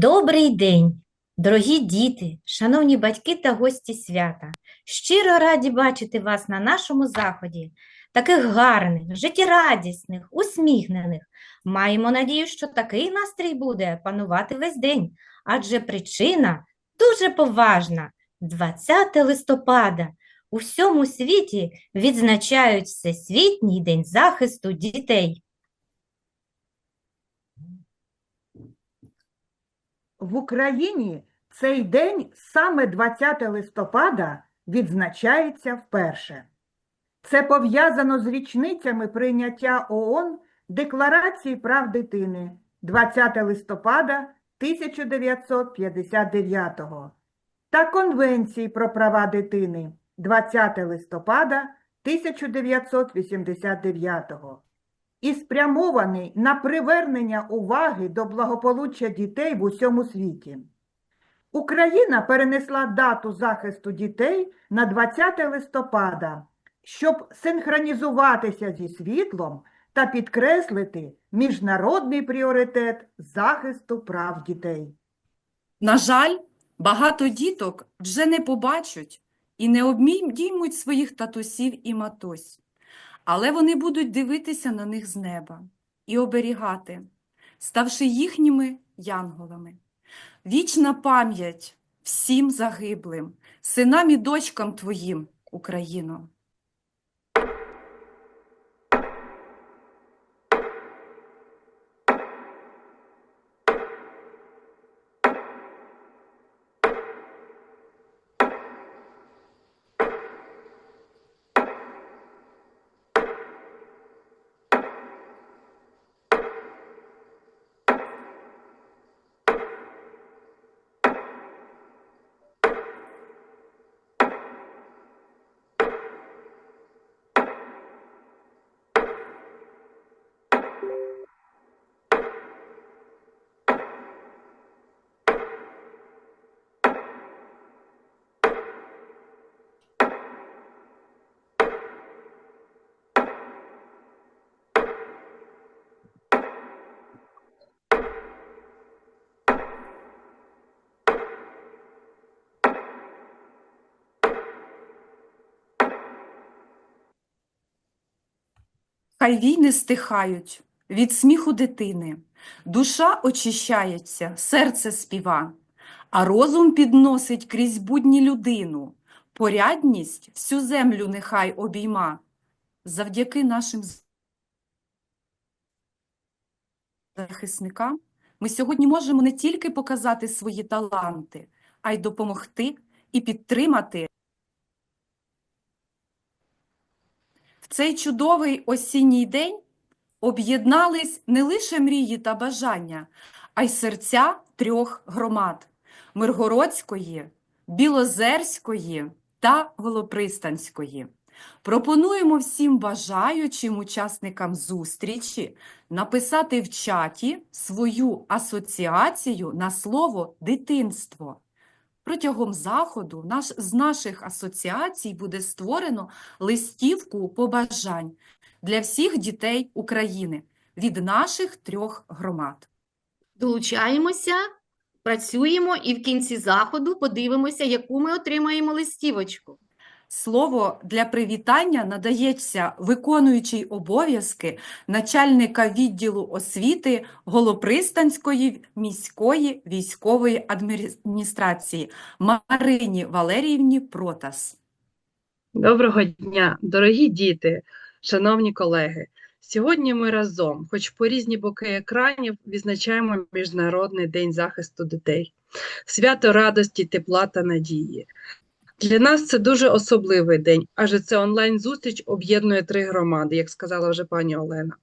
Добрий день, дорогі діти, шановні батьки та гості свята. Щиро раді бачити вас на нашому заході, таких гарних, життєрадісних, усміхнених. Маємо надію, що такий настрій буде панувати весь день, адже причина дуже поважна. 20 листопада у всьому світі відзначають Всесвітній день захисту дітей. В Україні цей день саме 20 листопада відзначається вперше. Це пов'язано з річницями прийняття ООН Декларації прав дитини 20 листопада 1959 та Конвенції про права дитини 20 листопада 1989 і спрямований на привернення уваги до благополуччя дітей в усьому світі. Україна перенесла дату захисту дітей на 20 листопада, щоб синхронізуватися зі світлом та підкреслити міжнародний пріоритет захисту прав дітей. На жаль, багато діток вже не побачать і не обіймуть своїх татусів і матусь, але вони будуть дивитися на них з неба і оберігати, ставши їхніми янголами. Вічна пам'ять всім загиблим, синам і дочкам твоїм, Україно. Хай війни стихають від сміху дитини, душа очищається, серце співа, а розум підносить крізь будні людину, порядність всю землю нехай обійма. Завдяки нашим захисникам ми сьогодні можемо не тільки показати свої таланти, а й допомогти і підтримати. В цей чудовий осінній день об'єднались не лише мрії та бажання, а й серця трьох громад – Миргородської, Білозерської та Голопристанської. Пропонуємо всім бажаючим учасникам зустрічі написати в чаті свою асоціацію на слово «дитинство». Протягом заходу наш, з наших асоціацій буде створено листівку побажань для всіх дітей України від наших трьох громад. Долучаємося, працюємо і в кінці заходу подивимося, яку ми отримаємо листівочку. Слово для привітання надається виконуючий обов'язки начальника відділу освіти Голопристанської міської військової адміністрації Марині Валеріївні Протас. Доброго дня, дорогі діти, шановні колеги. Сьогодні ми разом, хоч по різні боки екранів, відзначаємо Міжнародний день захисту дітей, свято радості, тепла та надії. Для нас це дуже особливий день, адже це онлайн-зустріч об'єднує три громади, як сказала вже пані Олена.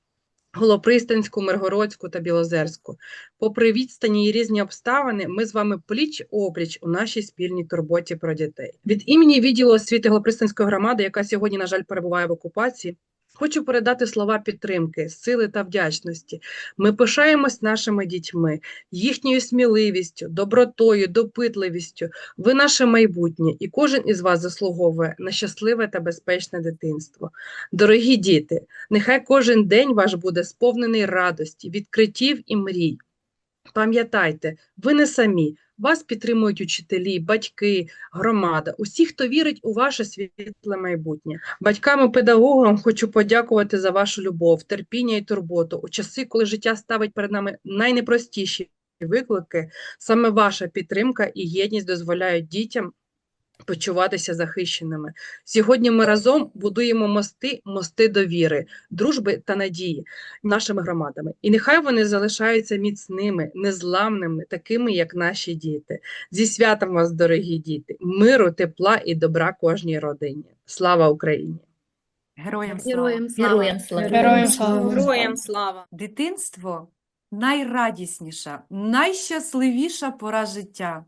Голопристанську, Миргородську та Білозерську. Попри відстані і різні обставини, ми з вами пліч-опліч у нашій спільній турботі про дітей. Від імені відділу освіти Голопристанської громади, яка сьогодні, на жаль, перебуває в окупації, хочу передати слова підтримки, сили та вдячності. Ми пишаємось нашими дітьми, їхньою сміливістю, добротою, допитливістю. Ви наше майбутнє, і кожен із вас заслуговує на щасливе та безпечне дитинство. Дорогі діти, нехай кожен день ваш буде сповнений радості, відкриттів і мрій. Пам'ятайте, ви не самі. Вас підтримують учителі, батьки, громада, усі, хто вірить у ваше світле майбутнє. Батькам і педагогам хочу подякувати за вашу любов, терпіння і турботу. У часи, коли життя ставить перед нами найнепростіші виклики, саме ваша підтримка і єдність дозволяють дітям почуватися захищеними. Сьогодні ми разом будуємо мости, мости довіри, дружби та надії нашими громадами. І нехай вони залишаються міцними, незламними, такими, як наші діти. Зі святом вас, дорогі діти, миру, тепла і добра кожній родині. Слава Україні! Героям слава! Героям слава! Героям слава! Героям слава! Героям слава! Дитинство найрадісніша, найщасливіша пора життя.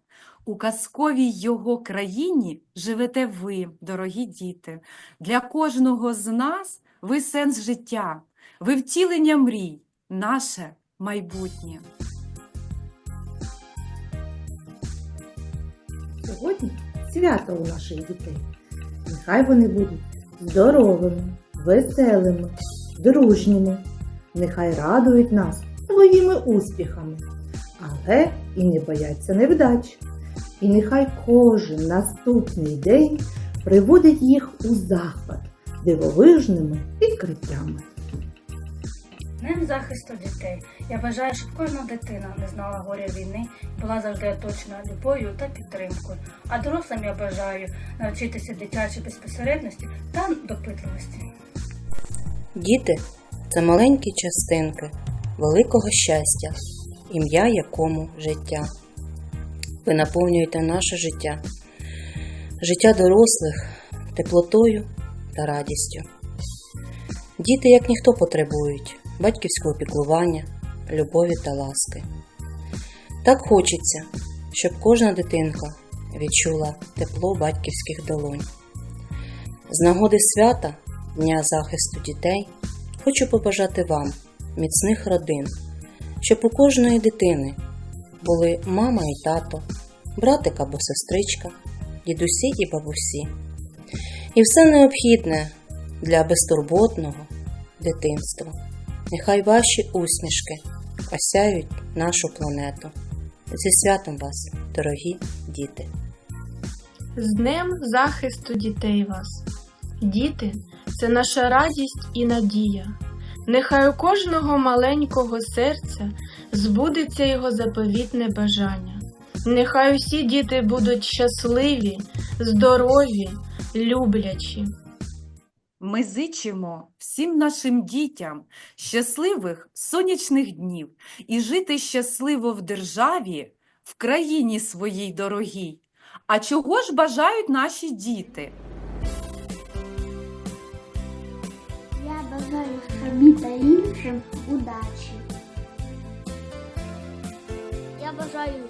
У казковій його країні живете ви, дорогі діти. Для кожного з нас ви сенс життя, ви втілення мрій, наше майбутнє. Сьогодні свято у наших дітей. Нехай вони будуть здоровими, веселими, дружніми. Нехай радують нас своїми успіхами, але і не бояться невдач. І нехай кожен наступний день приводить їх у захват дивовижними відкриттями. Днем захисту дітей. Я бажаю, щоб кожна дитина не знала горя війни, була завжди оточена любов'ю та підтримкою. А дорослим я бажаю навчитися дитячій безпосередності та допитливості. Діти це маленькі частинки великого щастя, ім'я якому життя. Ви наповнюєте наше життя, життя дорослих теплотою та радістю. Діти, як ніхто, потребують батьківського піклування, любові та ласки. Так хочеться, щоб кожна дитинка відчула тепло батьківських долонь. З нагоди свята Дня захисту дітей хочу побажати вам міцних родин, щоб у кожної дитини були мама і тато, братик або сестричка, дідусі і бабусі. І все необхідне для безтурботного дитинства. Нехай ваші усмішки осяють нашу планету. Зі святом вас, дорогі діти! З Днем захисту дітей вас. Діти це наша радість і надія. Нехай у кожного маленького серця збудеться його заповітне бажання. Нехай усі діти будуть щасливі, здорові, люблячі. Ми зичимо всім нашим дітям щасливих сонячних днів і жити щасливо в державі, в країні своїй дорогій. А чого ж бажають наші діти? Я бажаю собі та іншим удачі. Я бажаю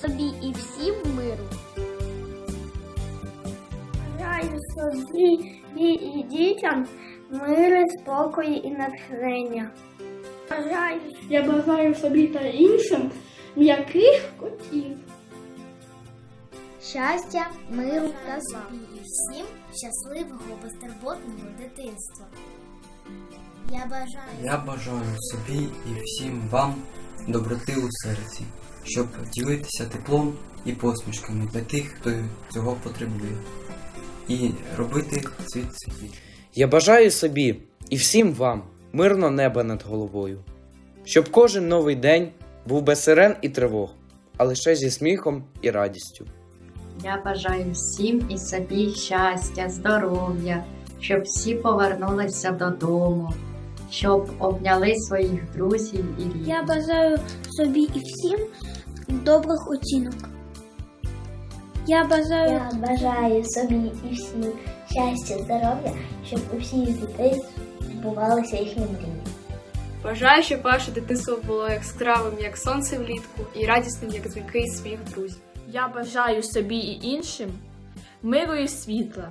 собі і всім миру. Бажаю собі і дітям миру, спокою і натхнення. Бажаю Я бажаю собі та іншим м'яких котів. щастя, миру та слави. І всім щасливого, безтурботного дитинства. Я бажаю Я бажаю собі і всім вам доброти у серці, щоб ділитися теплом і посмішками для тих, хто цього потребує, і робити світ світлішим. Я бажаю собі і всім вам мирного неба над головою, щоб кожен новий день був без сирен і тривог, а лише зі сміхом і радістю. Я бажаю всім і собі щастя, здоров'я, щоб всі повернулися додому, щоб обняли своїх друзів і рідних. Я бажаю собі і всім добрих оцінок. Я бажаю, Я бажаю собі і всім щастя, здоров'я, щоб у всіх дітей збувалися їхні мрії. Бажаю, щоб ваше дитинство було яскравим, як сонце влітку, і радісним, як дзвінки своїх друзів. Я бажаю собі і іншим миру і світла,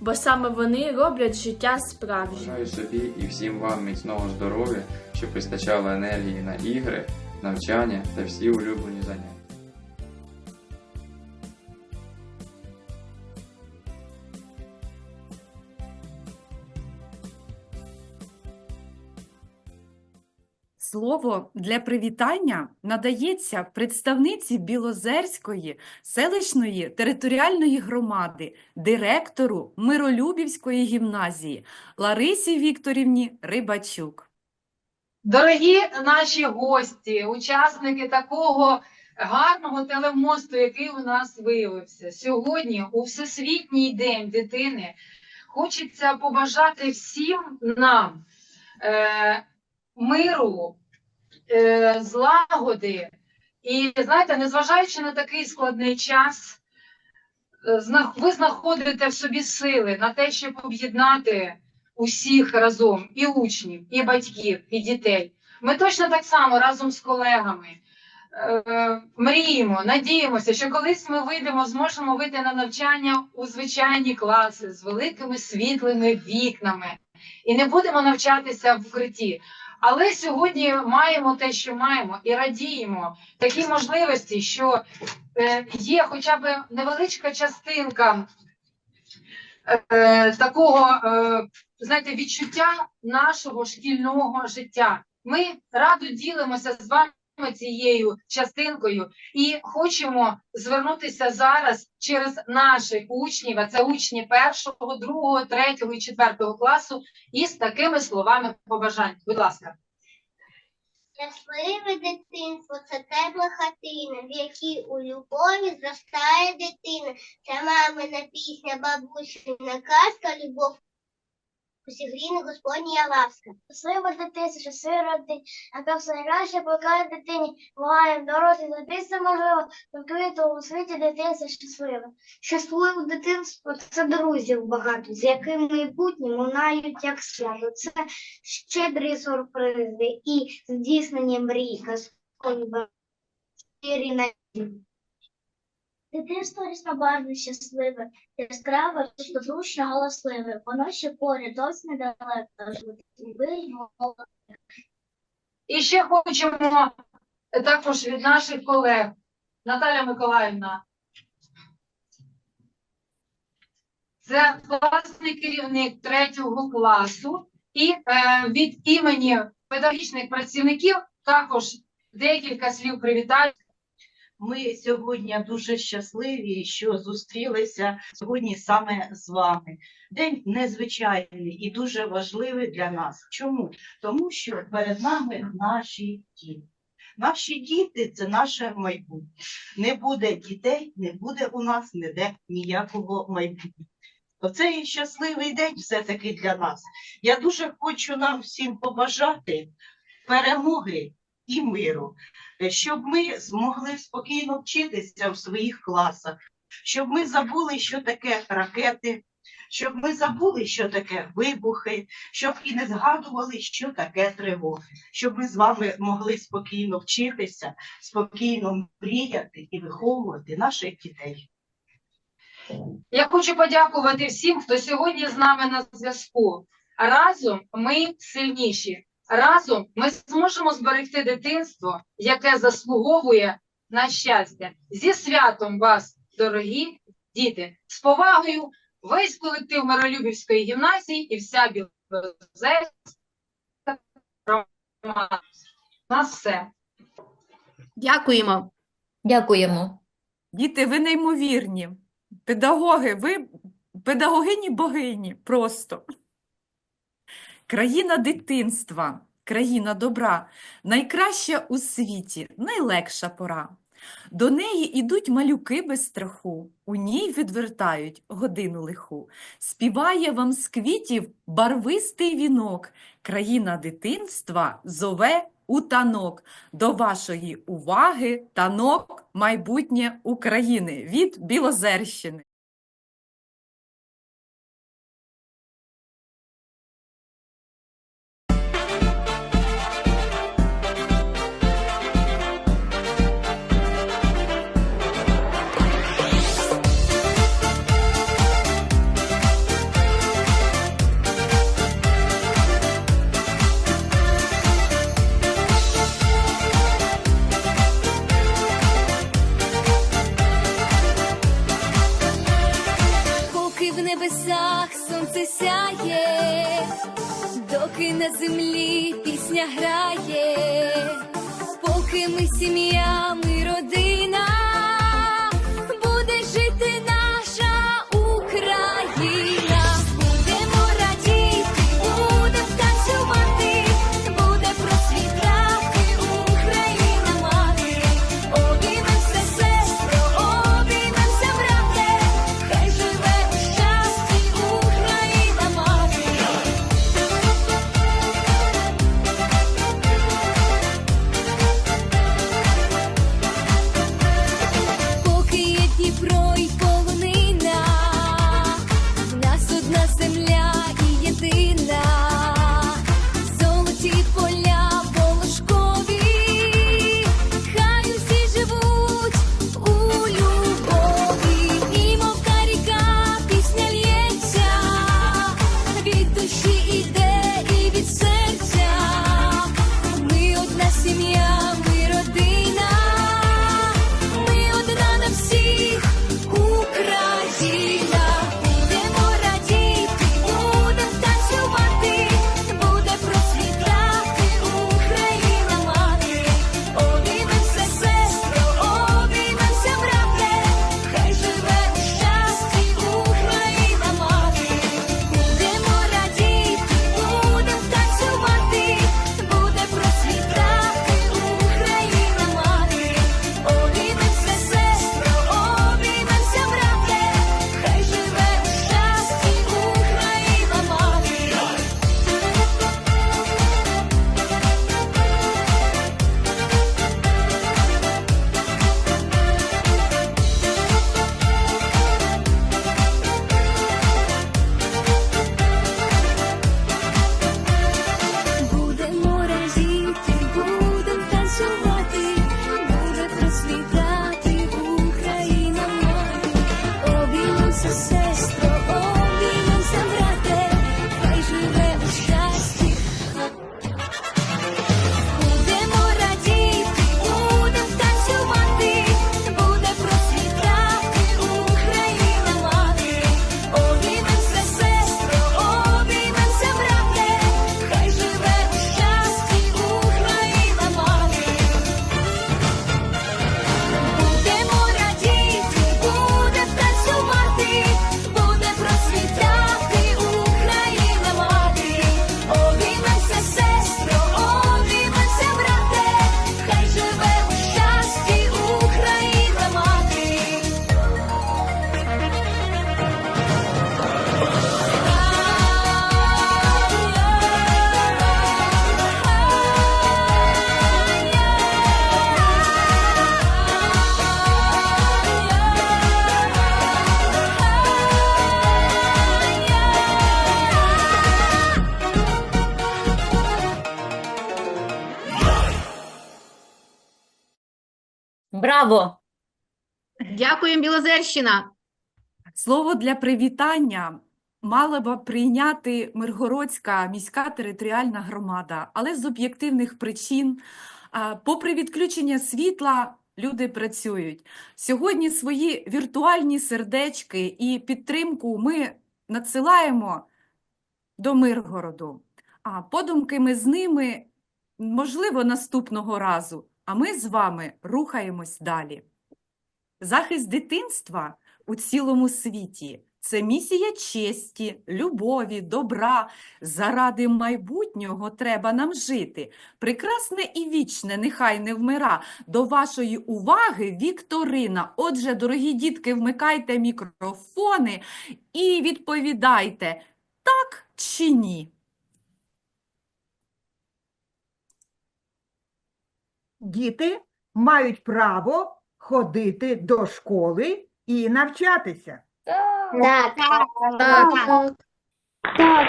бо саме вони роблять життя справжнім. Бажаю собі і всім вам міцного здоров'я, щоб вистачало енергії на ігри, навчання та всі улюблені заняття. Слово для привітання надається представниці Білозерської селищної територіальної громади, директору Миролюбівської гімназії Ларисі Вікторівні Рибачук. Дорогі наші гості, учасники такого гарного телемосту, який у нас виявився сьогодні, у Всесвітній день дитини, хочеться побажати всім нам е, миру, е, злагоди. І знаєте, незважаючи на такий складний час, е, ви знаходите в собі сили на те, щоб об'єднати усіх разом, і учнів, і батьків, і дітей. Ми точно так само разом з колегами е, мріємо, надіємося, що колись ми вийдемо, зможемо вийти на навчання у звичайні класи з великими світлими вікнами і не будемо навчатися в укритті. Але сьогодні маємо те, що маємо, і радіємо такі можливості, що е, є хоча б невеличка частинка е, такого, е, знаєте, відчуття нашого шкільного життя. Ми радо ділимося з вами цією частинкою і хочемо звернутися зараз через наших учнів, а це учні першого, другого, третього і четвертого класу, із такими словами побажань. Будь ласка. Щасливе дитинство це тепла хатина, в якій у любові зростає дитина. Це мамина пісня, бабусина казка, любов. Усігріне Господня ласка. Щаслива дитинство, щасливий родин, яка все найкраще покаже дитині. Буває в дорослі дитинство можливо, тільки у світі дитинство щасливе. Щасливе дитинство це друзів багато, з якими майбутнє лунають як свято. Це щедрі сюрпризи і здійснення мрій, казкові щирі надії. Дитинство різнобарвне, щасливе, яскраве, добручне, галасливе. Воно ще поряд, зовсім недалеко, живе, І ще хочемо також від наших колег. Наталя Миколаївна. Це класний керівник третього класу, і е, від імені педагогічних працівників також декілька слів привітань. Ми сьогодні дуже щасливі, що зустрілися сьогодні саме з вами. День незвичайний і дуже важливий для нас. Чому? Тому що перед нами наші діти. Наші діти це наше майбутнє. Не буде дітей, не буде у нас ніде ніякого майбутнього. Оцей щасливий день все-таки для нас. Я дуже хочу нам всім побажати перемоги і миру, е, щоб ми змогли спокійно вчитися в своїх класах, щоб ми забули, що таке ракети, щоб ми забули, що таке вибухи, щоб і не згадували, що таке тривоги, щоб ми з вами могли спокійно вчитися, спокійно мріяти і виховувати наших дітей. Я хочу подякувати всім, хто сьогодні з нами на зв'язку. Разом ми сильніші. Разом ми зможемо зберегти дитинство, яке заслуговує на щастя. Зі святом вас, дорогі діти, з повагою, весь колектив Миролюбівської гімназії і вся Білозерська громада. У нас все. Дякуємо. Дякуємо. Діти, ви неймовірні. Педагоги, ви педагогині богині просто. Країна дитинства, країна добра, найкраща у світі, найлегша пора. До неї ідуть малюки без страху, у ній відвертають годину лиху. Співає вам з квітів барвистий вінок, країна дитинства зове у танок. До вашої уваги танок майбутнє України від Білозерщини. В небесах сонце сяє, доки на землі пісня грає, поки ми сім'я, Браво! Дякуємо, Білозерщина. Слово для привітання мала б прийняти Миргородська міська територіальна громада, але з об'єктивних причин, попри відключення світла, люди працюють. Сьогодні свої віртуальні сердечки і підтримку ми надсилаємо до Миргороду. А подумки ми з ними, можливо, наступного разу. А ми з вами рухаємось далі. Захист дитинства у цілому світі це місія честі, любові, добра. Заради майбутнього треба нам жити. Прекрасне і вічне, нехай не вмира. До вашої уваги Вікторина. Отже, дорогі дітки, вмикайте мікрофони і відповідайте, так чи ні? Діти мають право ходити до школи і навчатися. Так, так, так. Так.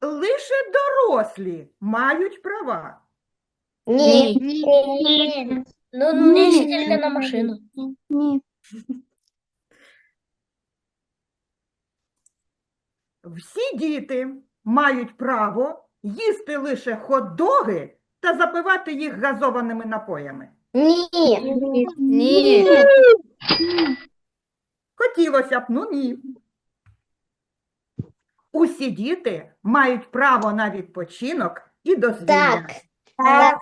Лише дорослі мають права. Ні. Ні. Ну, не тільки на машину. Ні. Всі діти мають право їсти лише хот-доги та запивати їх газованими напоями. Ні. Ні. Хотілося б, ну ні. Усі діти мають право на відпочинок і дозвілля. Так.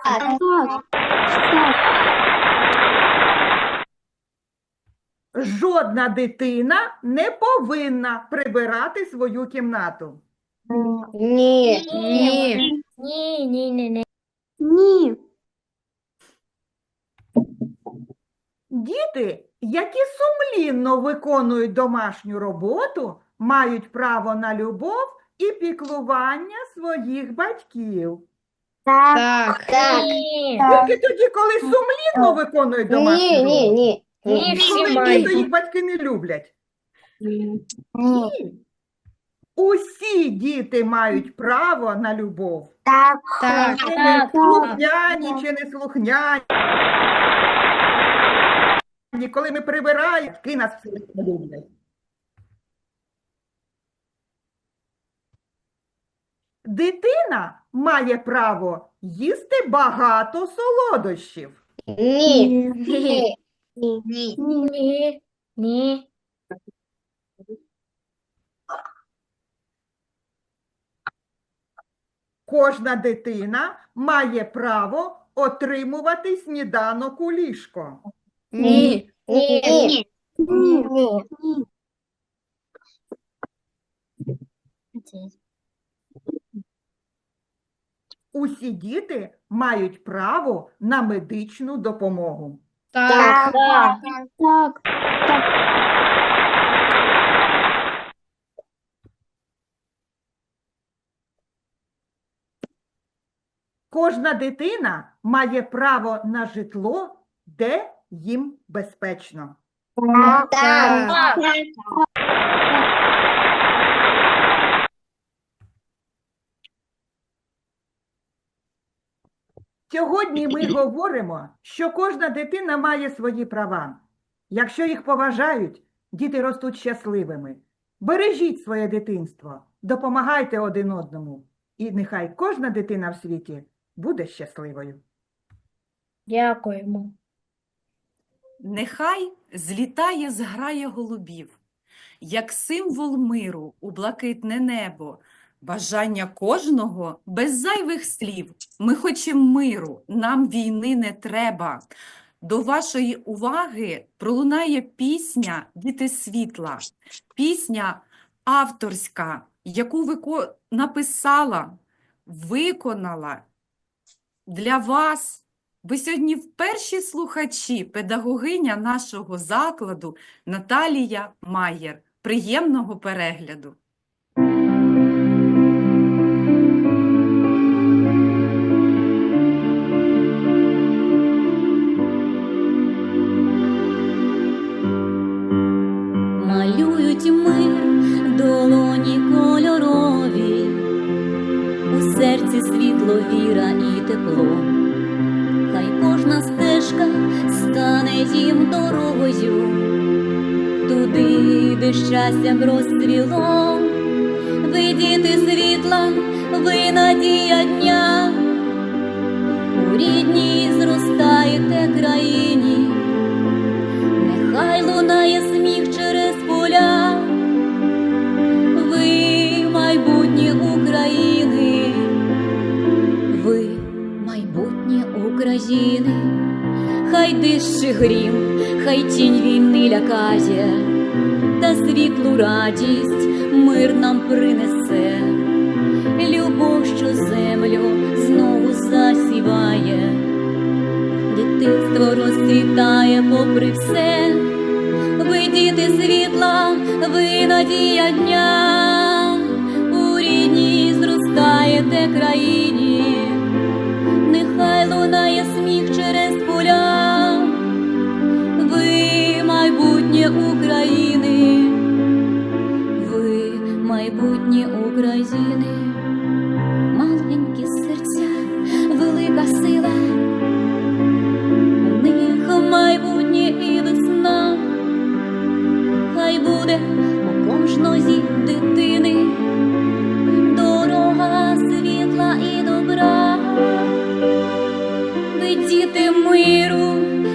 Жодна дитина не повинна прибирати свою кімнату. Ні. Ні. Ні, ні, ні, ні. Ні. Діти, які сумлінно виконують домашню роботу, мають право на любов і піклування своїх батьків. Так. Так. Тільки тоді, коли сумлінно виконують домашню Ні, роботу. ні, ні. Ні, коли діти їх батьки не люблять. Ні. Усі діти мають право на любов. Так. Так. Чи не слухняні, чи не слухняні. Коли ми прибираємо, батьки нас всіх не люблять. Дитина має право їсти багато солодощів. Ні. Ні. Ні. Ні. Ні. Кожна дитина має право отримувати сніданок у ліжко. Ні. Ні. Ні. Ні. Усі діти мають право на медичну допомогу. Так. Так. Так. Кожна дитина має право на житло, де їм безпечно. Так. Сьогодні ми говоримо, що кожна дитина має свої права. Якщо їх поважають, діти ростуть щасливими. Бережіть своє дитинство, допомагайте один одному, і нехай кожна дитина в світі буде щасливою. Дякуємо. Нехай злітає зграя голубів, як символ миру у блакитне небо, бажання кожного без зайвих слів. Ми хочемо миру, нам війни не треба. До вашої уваги пролунає пісня Діти світла, пісня авторська, яку вико... написала, виконала для вас. Ви сьогодні перші слухачі, педагогиня нашого закладу Наталія Маєр. Приємного перегляду! малюють мир, долоні кольорові, у серці світло, віра і тепло. Хай кожна стежка стане їм дорогою, туди, де щастям розцвіло. Ви діти світла, ви надія дня, у рідній зростаєте країні. Хай грім, хай тінь війни лякає, та світлу радість мир нам принесе, любов, що землю знову засіває дитинство розцвітає попри все. Ви діти світла, ви надія дня, у рідній зростаєте країні, майбутнє України, маленькі серця, велика сила. У них майбутнє і весна, хай буде у кожної дитини дорога світла і добра. Ви діти миру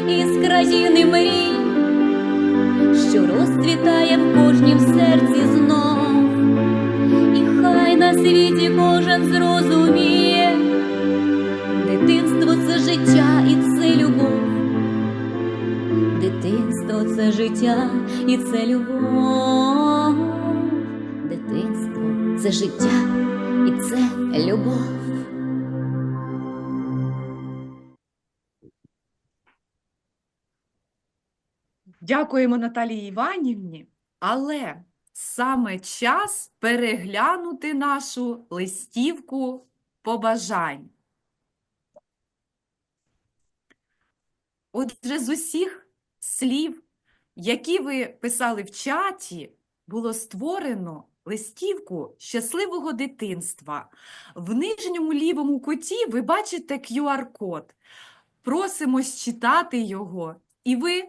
із країни мрій, що розцвітає в кожнім серці світі кожен зрозуміє, дитинство це життя і це любов. Дитинство це життя і це любов. Дитинство це життя і це любов. Дякуємо Наталії Іванівні, але саме час переглянути нашу листівку побажань. Отже, з усіх слів, які ви писали в чаті, було створено листівку щасливого дитинства. В нижньому лівому куті ви бачите QR-код. Просимо считати його, і ви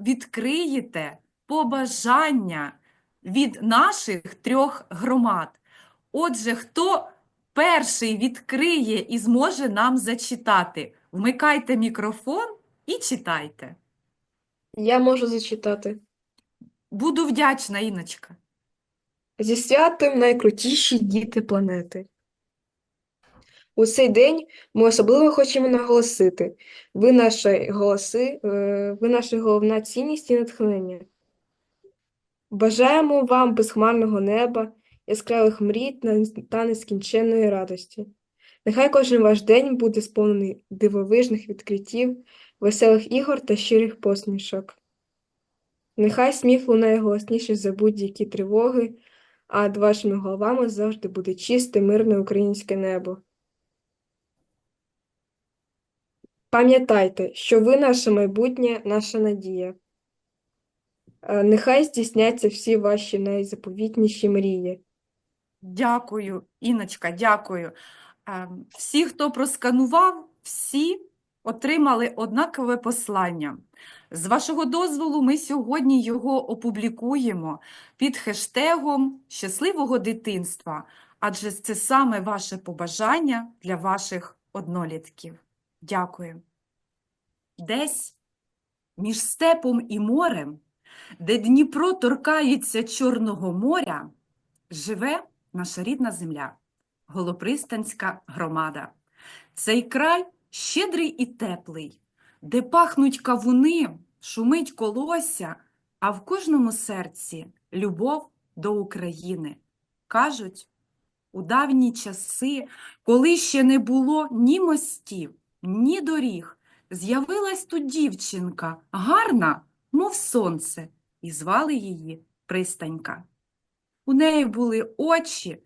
відкриєте побажання від наших трьох громад. Отже, хто перший відкриє і зможе нам зачитати? Вмикайте мікрофон і читайте. Я можу зачитати. Буду вдячна, Іночка. Зі святом найкрутіші діти планети. У цей день ми особливо хочемо наголосити, ви наші голоси, е, ви наша головна цінність і натхнення. Бажаємо вам безхмарного неба, яскравих мрій та- нескінченної радості. Нехай кожен ваш день буде сповнений дивовижних відкриттів, веселих ігор та щирих посмішок. Нехай сміх лунає голосніше за будь-які тривоги, а над вашими головами завжди буде чисте, мирне українське небо. Пам'ятайте, що ви наше майбутнє, наша надія. Е, Нехай здійсняться всі ваші найзаповітніші мрії. Дякую, Іночка, дякую. Ем, Всі, хто просканував, всі отримали однакове послання. З вашого дозволу, ми сьогодні його опублікуємо під хештегом щасливого дитинства, адже це саме ваше побажання для ваших однолітків. Дякую. Десь між степом і морем, де Дніпро торкається Чорного моря, живе наша рідна земля, Голопристанська громада. Цей край щедрий і теплий, де пахнуть кавуни, шумить колося, а в кожному серці любов до України. Кажуть, у давні часи, коли ще не було ні мостів, ні доріг, з'явилась тут дівчинка, гарна, мов сонце, і звали її Пристанька. У неї були очі,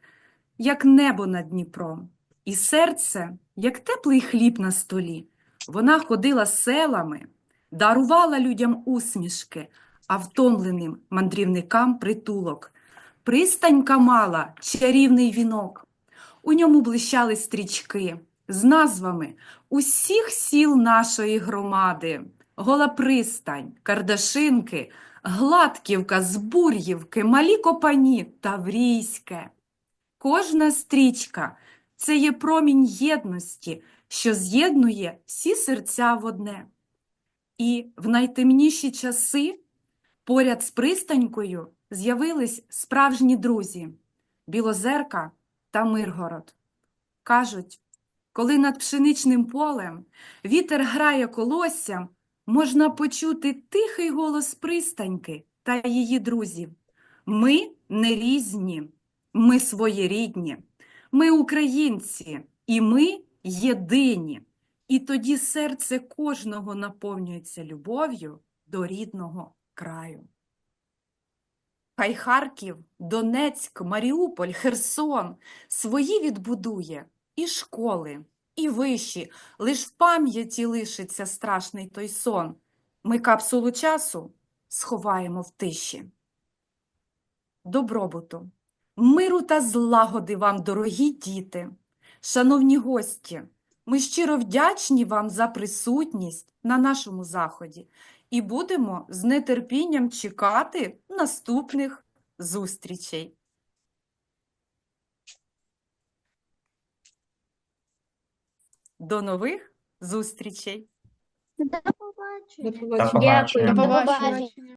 як небо над Дніпром, і серце, як теплий хліб на столі. Вона ходила селами, дарувала людям усмішки, а втомленим мандрівникам притулок. Пристанька мала чарівний вінок. У ньому блищали стрічки з назвами усіх сіл нашої громади. Гола Пристань, Кардашинки, Гладківка, Збур'ївки, Малі Копані, Таврійське. Кожна стрічка – це є промінь єдності, що з'єднує всі серця в одне. І в найтемніші часи поряд з пристанькою з'явились справжні друзі – Білозерка та Миргород. Кажуть, коли над пшеничним полем вітер грає колоссям, можна почути тихий голос пристаньки та її друзів. Ми не різні, ми своєрідні, ми українці, і ми єдині. І тоді серце кожного наповнюється любов'ю до рідного краю. Хай Харків, Донецьк, Маріуполь, Херсон свої відбудує і школи, і виші, лиш в пам'яті лишиться страшний той сон. Ми капсулу часу сховаємо в тиші. Добробуту, миру та злагоди вам, дорогі діти, шановні гості, ми щиро вдячні вам за присутність на нашому заході і будемо з нетерпінням чекати наступних зустрічей. До нових зустрічей! До побачення. До побачення. Дякую. До побачення.